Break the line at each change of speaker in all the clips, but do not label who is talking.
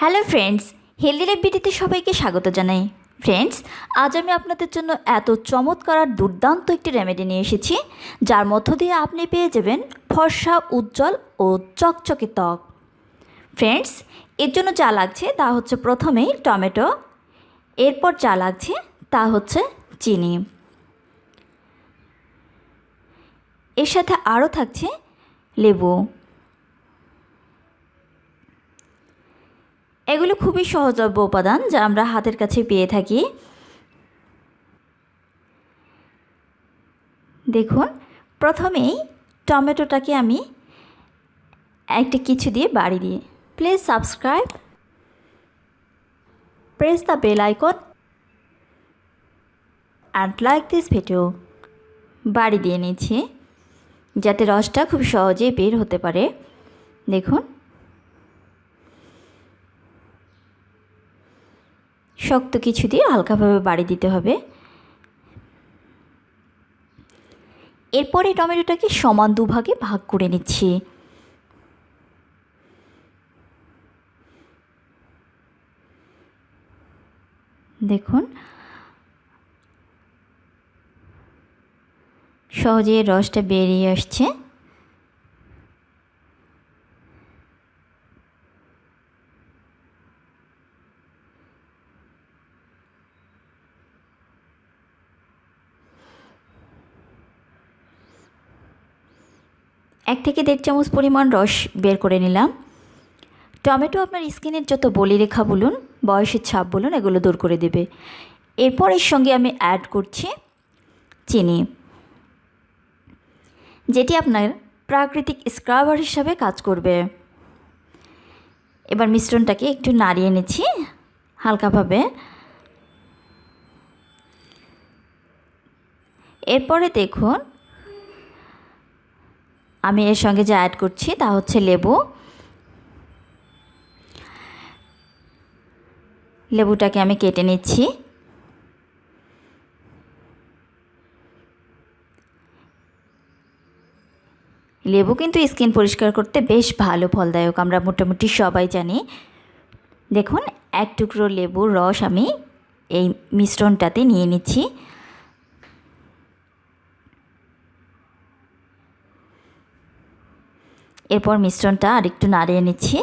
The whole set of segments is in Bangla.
হ্যালো ফ্রেন্ডস হেলদি লাইফ বিটিতে সবাইকে স্বাগত জানাই। ফ্রেন্ডস, আজ আমি আপনাদের জন্য এত চমৎকার আর দুর্দান্ত একটি রেমেডি নিয়ে এসেছি, যার মধ্য দিয়ে আপনি পেয়ে যাবেন ফর্সা, উজ্জ্বল ও চকচকে ত্বক। ফ্রেন্ডস, এর জন্য যা লাগছে তা হচ্ছে প্রথমেই টমেটো, এরপর যা লাগছে তা হচ্ছে চিনি। এর সাথে আরও থাকছে লেবু। এগুলো খুবই সহজলভ্য উপাদান যা আমরা হাতের কাছে পেয়ে থাকি। দেখুন, প্রথমেই টমেটোটাকে আমি একটা কিছু দিয়ে বাড়ি দিয়ে please subscribe. Press the bell icon. And like this video. বাড়ি দিয়ে নিচ্ছি, যাতে রসটা খুব সহজেই বের হতে পারে। দেখুন। শক্ত কিছু দিয়ে হালকাভাবে বাড়ি দিতে হবে। এরপরে টমেটোটাকে সমান দুভাগে ভাগ করে নিচ্ছি। দেখুন। সহজে রসটা বেরিয়ে আসছে। এক থেকে দেড় চামচ পরিমাণ রস বের করে নিলাম। টমেটো আপনার স্কিনের যত বলিরেখা বলুন, বয়সের ছাপ বলুন, এগুলো দূর করে দেবে। এরপর এর সঙ্গে আমি অ্যাড করছি চিনি। যেটি আপনার প্রাকৃতিক স্ক্রাবার হিসাবে কাজ করবে। এবার মিশ্রণটাকে একটু নাড়িয়ে নিচ্ছি হালকাভাবে। এরপরে দেখুন আমি এর সঙ্গে যা অ্যাড করছি তা হচ্ছে লেবু। লেবুটাকে আমি কেটে নিচ্ছি। লেবু কিন্তু স্কিন পরিষ্কার করতে বেশ ভালো, ফলদায়ক, আমরা মোটামুটি সবাই জানি। দেখুন, এক টুকরো লেবুর রস আমি এই মিশ্রণটাতে নিয়ে নিচ্ছি। এরপর মিশ্রণটা আরেকটু নাড়িয়ে নিচ্ছি।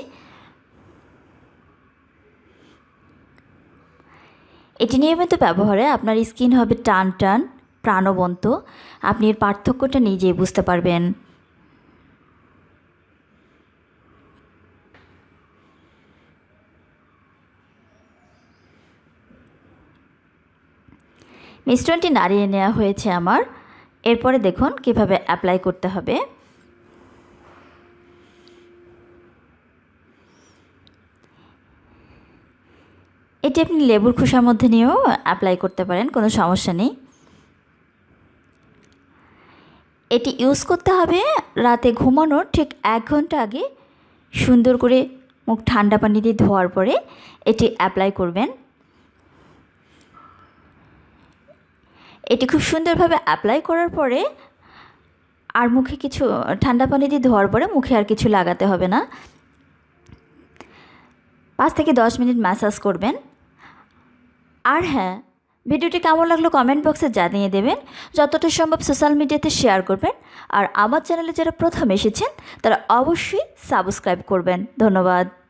এটি নিয়মিত ব্যবহারে আপনার স্কিন হবে টান টান প্রাণবন্ত। আপনি এর পার্থক্যটা নিজেই বুঝতে পারবেন। মিশ্রণটি নাড়িয়ে নেওয়া হয়েছে আমার। এরপরে দেখুন কীভাবে অ্যাপ্লাই করতে হবে। এটি আপনি লেবুর খোসার মধ্যে নিয়েও অ্যাপ্লাই করতে পারেন, কোনো সমস্যা নেই। এটি ইউজ করতে হবে রাতে ঘুমানোর ঠিক এক ঘণ্টা আগে সুন্দর করে মুখ ঠান্ডা পানি দিয়ে ধোয়ার পরে এটি অ্যাপ্লাই করবেন। এটি খুব সুন্দরভাবে অ্যাপ্লাই করার পরে আর মুখে কিছু ঠান্ডা পানি দিয়ে ধোয়ার পরে মুখে আর কিছু লাগাতে হবে না। পাঁচ থেকে দশ মিনিট ম্যাসাজ করবেন। আর হ্যাঁ ভিডিওটি কেমন লাগল কমেন্ট বক্সে জানিয়ে দেবেন। যতটা সম্ভব সোশ্যাল মিডিয়াতে শেয়ার করবেন। আর আমার চ্যানেলে যারা প্রথম এসেছেন, তারা অবশ্যই সাবস্ক্রাইব করবেন। ধন্যবাদ।